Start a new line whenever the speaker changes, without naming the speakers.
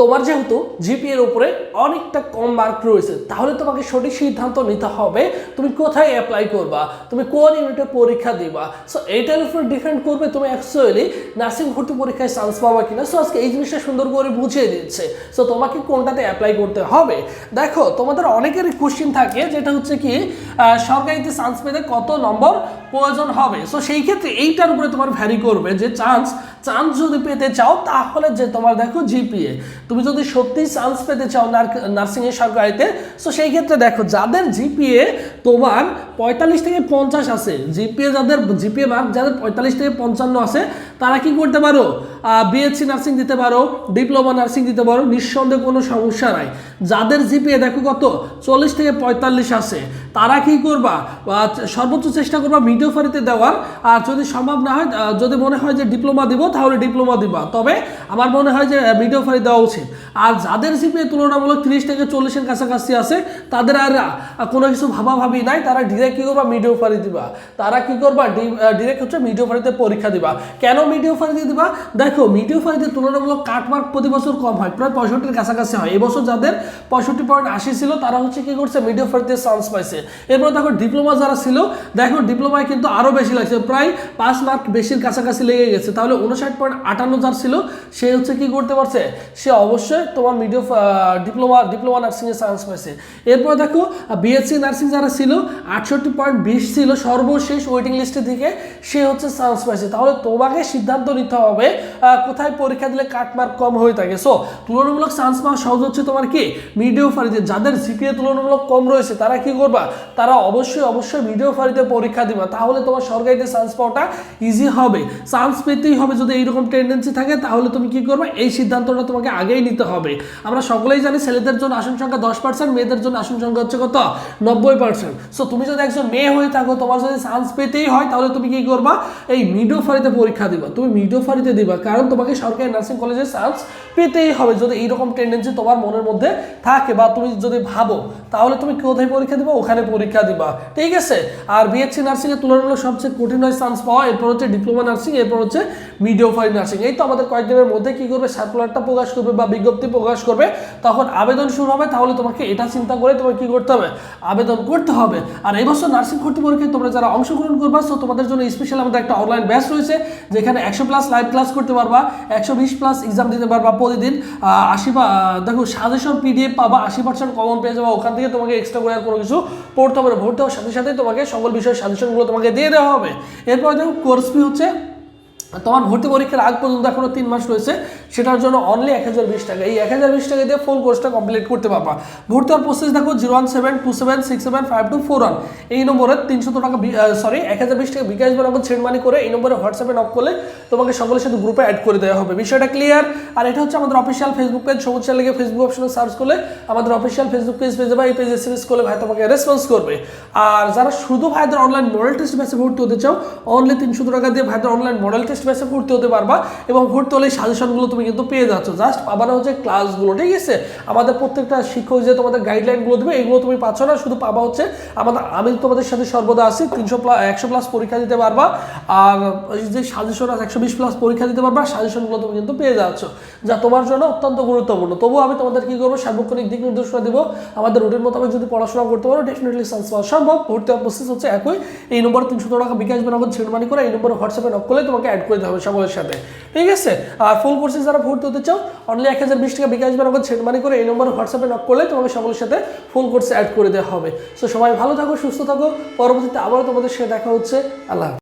তোমার যেহেতু জিপিএর উপরে অনেকটা কম মার্ক রয়েছে, তাহলে তোমাকে সঠিক সিদ্ধান্ত নিতে হবে তুমি কোথায় অ্যাপ্লাই করবা, তুমি কোন ইউনিটে পরীক্ষা দিবা। সো এইটার উপর ডিপেন্ড করবে তুমি অ্যাকচুয়ালি নার্সিং ভর্তি পরীক্ষায় চান্স পাবা কিনা। সো আজকে এই জিনিসটা সুন্দর করে বুঝিয়ে দিচ্ছে। সো তোমাকে কোনটাতে অ্যাপ্লাই করতে হবে? দেখো, তোমাদের অনেকেরই কোশ্চিন থাকে, যেটা হচ্ছে কি সরকারিতে চান্স পেতে কত নম্বর প্রয়োজন হবে। সো সেই ক্ষেত্রে এইটার উপরে তোমার ভ্যারি করবে যে চান্স চান্স যদি পেতে চাও, তাহলে যে তোমার দেখো জিপিএ তুমি যদি সত্যি চান্স পেতে চাও নার্সিং এর সরকারিতে সো সেই ক্ষেত্রে দেখো যাদের জিপিএ তোমার পঁয়তাল্লিশ থেকে পঞ্চাশ আছে জিপিএ যাদের জিপিএ মার্ক যাদের পঁয়তাল্লিশ থেকে পঞ্চান্ন আছে, তারা কি করতে পারো? বিএসসি নার্সিং দিতে পারো ডিপ্লোমা নার্সিং দিতে পারো, নিঃসন্দেহে কোনো সমস্যা নাই। যাদের জিপিএ দেখো কত? চল্লিশ থেকে পঁয়তাল্লিশ আছে। তারা কি করবা? সর্বোচ্চ চেষ্টা করবা মিডিও ফারিতে দেওয়ার। আর যদি সম্ভব না হয় যদি মনে হয় যে ডিপ্লোমা দিব, তাহলে ডিপ্লোমা দিবা। তবে আমার মনে হয় যে মিডিও ফারি দেওয়া উচিত। আর যাদের জিপিএ তুলনামূলক তিরিশ থেকে চল্লিশের কাছাকাছি আছে, তাদের আর কোনো কিছু ভাবাভাবি নাই। তারা ডিরেক্ট কি করবা? মিডিও ফারি দিবা। তারা কি করবা? ডিরেক্ট হচ্ছে মিডিও ফারিতে পরীক্ষা দিবা। কেন মিডিও ফারিতে দিবা? দেখো মিডিও ফারিতে তুলনামূলক কাটমার্ক প্রতি বছর কম হয়, প্রায় পঁয়ষট্টির কাছাকাছি হয়। এবছর যাদের পঁয়ষট্টি পয়েন্ট আশি ছিল, তারা হচ্ছে কি করছে? মিডিও ফারিতে চান্স পাইছে। এরপর দেখো, ডিপ্লোমা যারা ছিল, দেখো, ডিপ্লোমায় কিন্তু আরও বেশি লাগছে। প্রায় পাঁচ মার্ক বেশির কাছাকাছি লেগে গেছে। তাহলে উনষাট পয়েন্ট আটান্ন যার ছিল, সে হচ্ছে কি করতে পারছে? সে অবশ্যই তোমার মিডিও ডিপ্লোমা ডিপ্লোমা নার্সিংয়ে চান্স পাইছে। এরপর দেখো বিএসসি নার্সিং যারা ছিল, আটষট্টি পয়েন্ট বিশ ছিল সর্বশেষ ওয়েটিং লিস্টে থেকে সে হচ্ছে চান্স পাইছে। তাহলে তোমাকে সিদ্ধান্ত নিতে হবে কোথায় পরীক্ষা দিলে কাটমার্ক কম হয়ে থাকে। সো তুলনামূলক চান্স পাওয়া সহজ হচ্ছে তোমার কি? মিডিও ফারিতে যাদের জিপিএ তুলনামূলক কম রয়েছে, তারা কি করবা? তারা অবশ্যই অবশ্যই মিডিও ফারিতে পরীক্ষা দিবা। তাহলে তোমার সরকারিতে চান্স পাওয়াটা ইজি হবে। চান্স পেতেই হবে যদি এইরকম টেন্ডেন্সি থাকে, তাহলে তুমি কি করবে? এই সিদ্ধান্তটা তোমাকে আগেই নিতে হবে। আমরা সকলেই জানি ছেলেদের জন্য আসন সংখ্যা দশ পার্সেন্ট মেয়েদের জন্য আসন সংখ্যা হচ্ছে কত? নব্বই পার্সেন্ট সো তুমি যদি একজন মেয়ে হয়ে থাকো, তোমার যদি চান্স পেতেই হয়, তাহলে তুমি কি করবা? এই মিডিও ফারিতে পরীক্ষা দিবা। তুমি মিডিও ফারিতে দিবা, কারণ তোমাকে সরকারি নার্সিং কলেজে চান্স পেতেই হবে। যদি এইরকম টেন্ডেন্সি তোমার মনের মধ্যে থাকে বা তুমি যদি ভাবো, তাহলে তুমি কোথায় পরীক্ষা দিবা? ওখানে পরীক্ষা দিবা। ঠিক আছে? আর বিএসসি নার্সিং এর তুলনামূলক সবচেয়ে কঠিন হয় চান্স পাওয়া, এরপর হচ্ছে ডিপ্লোমা নার্সিং এরপর হচ্ছে মিডিও ফাইন নার্সিং এই তো আমাদের কয়েকদিনের মধ্যে কি করবে সার্কুলারটা প্রকাশ করবে বা বিজ্ঞপ্তি প্রকাশ করবে। তখন আবেদন শুরু হবে, তাহলে তোমাকে এটা চিন্তা করে তোমাকে কি করতে হবে? আবেদন করতে হবে। আর এই বছর নার্সিং ভর্তি পরীক্ষায় তোমরা যারা অংশগ্রহণ করবা সো তোমাদের জন্য স্পেশাল আমাদের একটা অনলাইন ব্যাচ রয়েছে, যেখানে একশো প্লাস লাইভ ক্লাস করতে পারবা, একশো বিশ প্লাস এক্সাম দিতে পারবা প্রতিদিন। আশি দেখো সাজেশন পিডিএফ পাবা, আশি পার্সেন্ট কমন পেয়ে যাবা, ওখান থেকে তোমাকে এক্সট্রা করে আর কোনো কিছু পড়তে হবে ভর্তি হওয়ার সাথে সাথে তোমাকে সকল বিষয়ের সাজেশনগুলো তোমাকে দিয়ে দেওয়া হবে। এরপর দেখো কোর্স ফি হচ্ছে তোমার ভর্তি পরীক্ষার আগ পর্যন্ত এখনও তিন মাস রয়েছে, সেটার জন্য অনলি এক হাজার বিশ টাকা। এই এক হাজার বিশ টাকা দিয়ে ফুল কোর্সটা কমপ্লিট করতে পারবা। ভর্তি হওয়ার প্রসেস দেখো zero one seven two seven six seven five two four one এই নম্বরে তিনশো টাকা সরি এক হাজার বিশ টাকা বিকাশ বানাবো সেন্ড মানি করে এই নম্বরে হোয়াটসঅ্যাপে নক করলে তোমাকে সকলের সাথে গ্রুপে অ্যাড করে দেওয়া হবে। বিষয়টা ক্লিয়ার আর এটা হচ্ছে আমাদের অফিসিয়াল ফেসবুক পেজ সবুজ লেগে ফেসবুক অপশনে সার্চ করলে আমাদের অফিসিয়াল ফেসবুক পেজ পেয়ে যাবে, এই পেজে সিরিজ করলে ভাই তোমাকে রেসপন্স করবে। আর যারা শুধু ভাইদের অনলাইন মডেল টেস্ট ব্যাচে ভর্তি হতে চাও অনলি তিনশো টাকা দিয়ে ভাইদের অনলাইন মডেল টেস্ট ব্যাচে ভর্তি হতে পারবা এবং ভর্তি হলে সাজেশনগুলো তুমি কিন্তু পেয়ে যাচ্ছ। জাস্ট পাবানা হচ্ছে ক্লাসগুলো ঠিক আছে? আমাদের প্রত্যেকটা শিক্ষক যে তোমাদের গাইডলাইনগুলো দেবে, এগুলো তুমি পাচ্ছ না, শুধু পাবা হচ্ছে আমাদের, আমি তোমাদের সাথে সর্বদা আছি, তিনশো প্লাস একশো প্লাস পরীক্ষা দিতে পারবা, আর যে সাজেশন আছে, একশো বিশ প্লাস পরীক্ষা দিতে পারবা সাজেশনগুলো তুমি কিন্তু পেয়ে যাচ্ছ। যা তোমার জন্য অত্যন্ত গুরুত্বপূর্ণ। তবুও আমি তোমাদের কি করব, সার্বক্ষণিক দিক নির্দেশনা দিব। আমাদের রুটিন মোতাবেক যদি পড়াশোনা করতে পারো ডেফিনেটলি চান্স পাওয়া সম্ভব। ভর্তি প্রসেস হচ্ছে একই। এই নম্বরে তিনশো টাকা বিকাশ বেনাগত ছেড়ে মানি করে এই নম্বরে হোয়াটসঅ্যাপে নক করলে তোমাকে অ্যাড করে হবে সকলের সাথে। ঠিক আছে? আর ফুল কোর্সে যারা ভর্তি হতে চাও অনলি এক হাজার বিশ টাকা বিকাশ বেনাগত ছেড়ে মানি করে এই নম্বরে হোয়াটসঅ্যাপে নক করলে তোমাকে সকলের সাথে ফুল কোর্সে অ্যাড করে দেওয়া হবে। সো সবাই ভালো থাকো, সুস্থ থাকো। পরবর্তীতে আবারও তোমাদের সাথে দেখা হচ্ছে। আল্লাহ।